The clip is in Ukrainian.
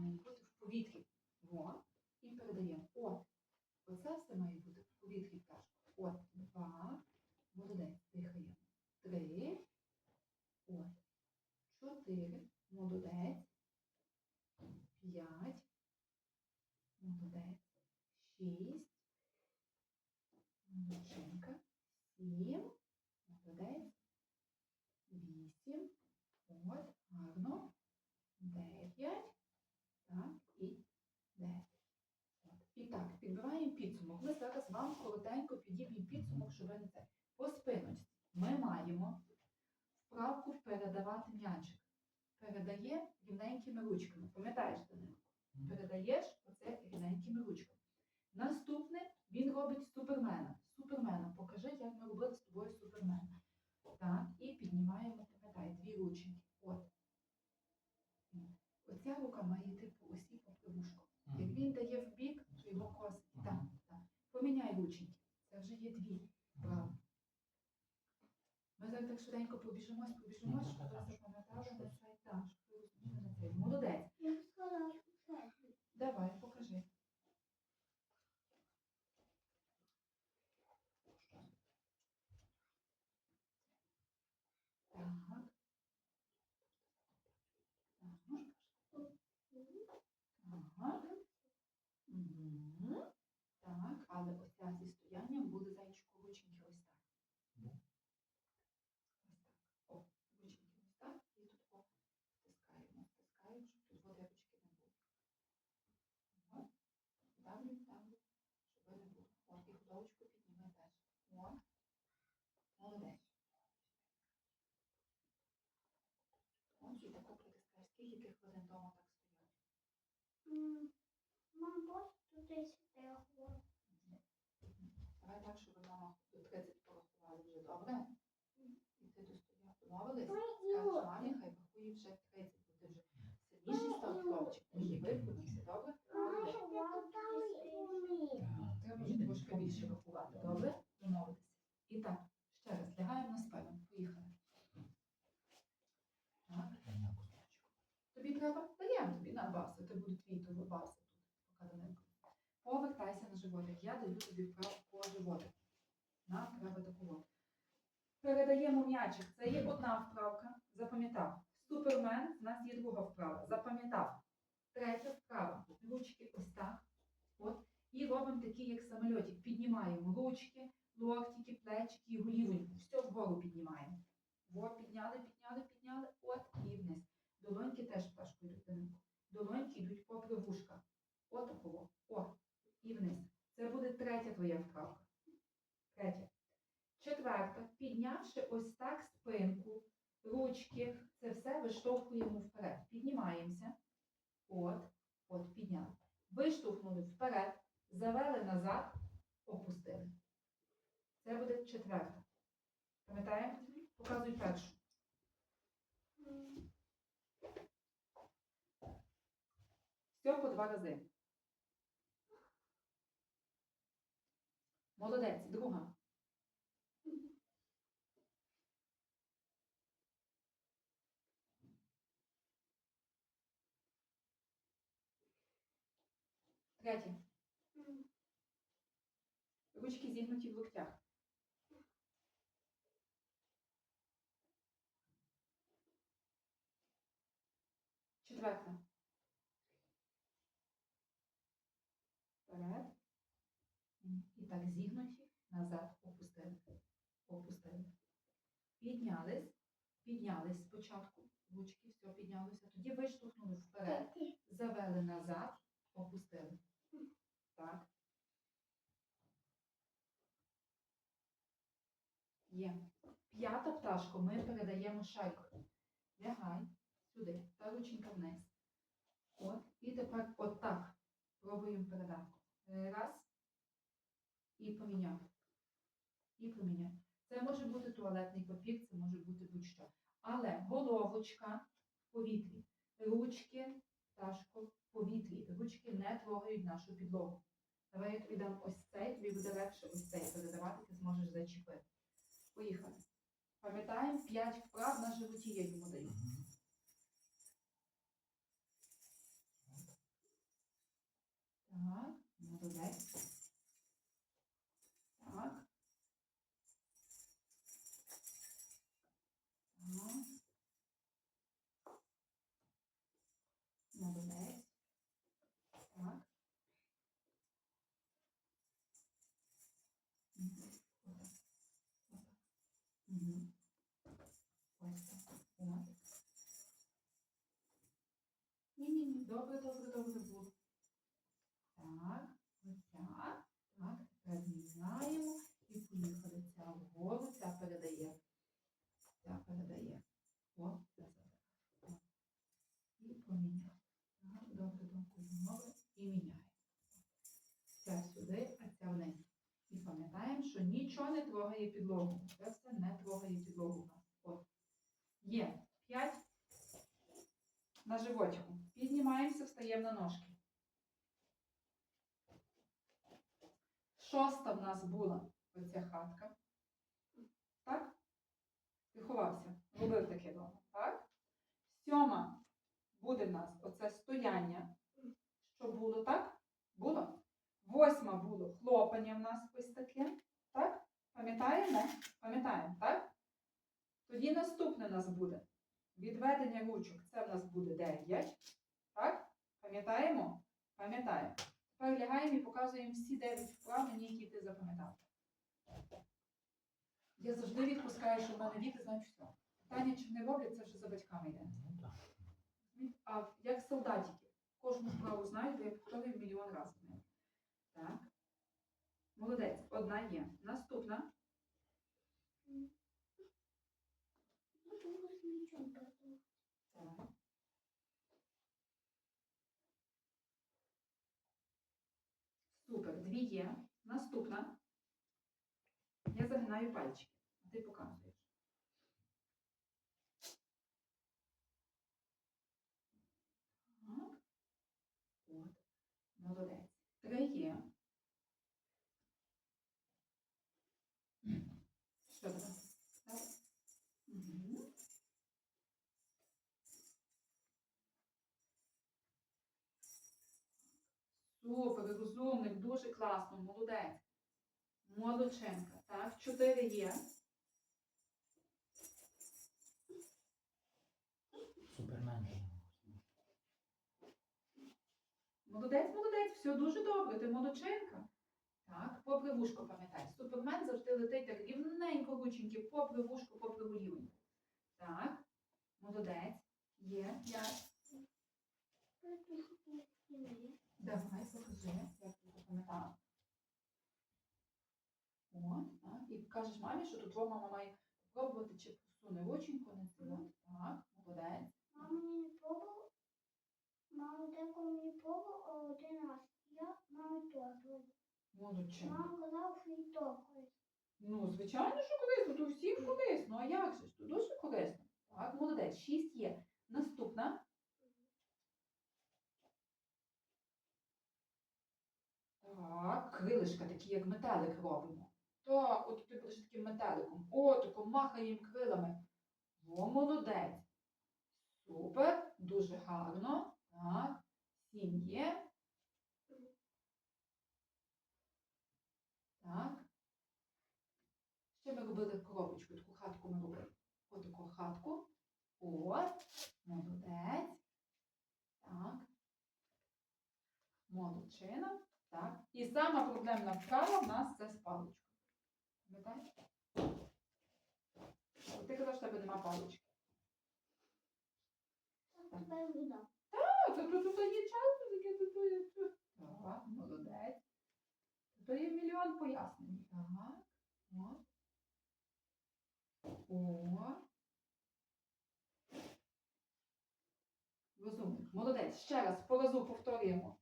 має бути в повітрі. Во. І передаємо. От. Оце все має бути в повітрі пташка. От. Два. Молодець. Дихаємо. Три. От. Чотири. Молодець. П'ять. Молодець. Шість. Молодчинка. Сім. Молодець. Вісім. От. Гарно. Дев'ять. Так. І десять. От. І так, підбиваємо підсумок. Ми зараз коротенько підіб'ємо підсумок, щоб ви не те. По спиночці ми маємо вправку передавати м'ячик. Передає рівненькими ручками. Пам'ятаєш, Данилко? Передаєш оце рівненькими ручками. Наступне він робить супермена. Супермена. Покажи, як ми робили з тобою супермена. Так, і піднімаємо, пам'ятай, дві рученьки. От. Оця рука має йти по осі по привушку. Як він дає в бік, то його косить. Так, так. Поміняй рученьки. Це вже є дві. Право. Ми зараз так швиденько побіжимось, побіжимось, Ну, щоб так, ви так, запам'ятали щоб на цей так, щоб ви розуміли на цей. Молодець. Я сказала, що це. Давай, покажи. Так. Так. Ага. Мгм. Так, але ось ця зі стоянням буде зайчику рученьки ось так. Ну. Ось так. О, рученьки ось так. І тут о, втискаємо, втискаємо, щоб тут води ручки не було. От. Давлю, давлю, щоб не було. От, і художечку підніми теж. О. Молодець. От, і. Давай так, щоб мама до 30 порахували вже добре. І ти достояв. Домовились? Скажеш, хай рахує вже 30, бо ти вже сильніший став хлопчик. Добре? Треба трошки більше рахувати. Добре? Домовилися. І так, ще раз, лягаємо на спину. Поїхали. Так. Тобі треба? Даємо тобі на баси. Ти буде твій то баси тут, поки Повертайся на животик. Я даю тобі вправу по животик. Нам треба такого. Передаємо м'ячик. Це є одна вправка. Запам'ятав. Супермен. В нас є друга вправа. Запам'ятав. Третя вправа. Ручки ось так. От. І робимо такі, як самольотик. Піднімаємо ручки, локтики, плечики і голівоньку. Все вгору піднімаємо. Во, підняли, підняли, підняли. От і вниз. Долоньки теж пташкою Данилко. Долоньки йдуть попри вушка. От такого. О, і вниз. Це буде третя твоя вправка. Третя. Четверта. Піднявши ось так спинку, ручки, це все виштовхуємо вперед. Піднімаємося. От, от, підняли. Виштовхнули вперед, завели назад, опустили. Це буде четверта. Пам'ятаємо? Показуй першу. Все по два рази. Молодець, друга. Третє. Ручки зігнуті в локтях. Четверта. Вперед. І так зігнуті, назад опустили. Опустили. Піднялись. Піднялись спочатку. Ручки, все піднялося. Тоді виштовхнули вперед. Завели назад, опустили. Так. Є. П'ята пташка, ми передаємо шайку. Лягай сюди, та рученька вниз. От. І тепер отак пробуємо передати. Раз. І поміняв. І поміняв. Це може бути туалетний папір, це може бути будь-що. Але головочка в повітрі. Ручки, пташко, в повітрі. Ручки не трогають нашу підлогу. Давай я тобі дам ось цей, тобі буде легше ось цей передавати, ти зможеш зачепити. Поїхали. Пам'ятаємо, 5 вправ на животі я йому даю. Так, молодець. Так. Так. Молодець. Так. Угу. Ось так. Добре, добре, добре. Що не трогає підлогу. Це все не трогає підлогу. От. Є 5 на животику. Піднімаємося, встаємо на ножки. Шоста в нас була оця хатка. Так? Ти ховався, робив таке дома. Так? Сьома буде в нас оце стояння. Що було, так? Було? Восьма було хлопання в нас ось таке. Пам'ятаємо? Пам'ятаємо, так? Тоді наступне у нас буде відведення ручок. Це в нас буде 9. Так? Пам'ятаємо? Пам'ятаємо. Тепер лягаємо і показуємо всі 9 вправ, мені, які ти запам'ятав. Я завжди відпускаю, що в мене діти знають все. Питання, чи не роблять, це вже за батьками йде. А як солдатики. Кожну справу знають, бо я повторюю мільйон разів. Так. Молодець. Одна є. Наступна. Так. Супер. Дві є. Наступна. Я загинаю пальчики. А ти показуєш. Так. От. Молодець. Три є. Супер, розумник, дуже класно, молодець. Молодчинка. Так, чотири є. Супермен. Молодець, молодець, все дуже добре, ти молодчинка. Так, попри вушко пам'ятай. Супермен завжди летить так рівненько рученьки, попри вушко, попри голівоньку. Так, молодець. Є. П'ять. Давай, покажи, як ти запам'ятала. О, так. І кажеш мамі, що тут твоя мама має спробувати, чи посуне рученьку на цілу. Так, молодець. Мама мені не пробувала. Мама деколи мені пробувала, один раз. Я мамі теж. Молодчинка. Мама казала, що і то корисно. Ну, звичайно, що корисно, то всім корисно. А як же ж? То дуже корисно. Так, молодець. Шість є. Наступна. Так, крилишка такі, як метелик робимо. Так, от ти будеш таким метеликом. О, тако махаємо крилами. О, молодець. Супер, дуже гарно. Так, сім є. Так. Ще ми робили коробочку, таку хатку ми робили. Ось таку хатку. От. Молодець. Так. Молодчина. Так. І сама проблемна вправа в нас це з паличкою. Пам'ятаєш? Ти казав, що в тебе нема палички. Так це тут є час, таке тут є. Так, молодець. Тут є мільйон пояснень. Так. От. О. Розумник. Молодець. Ще раз по разу повторюємо.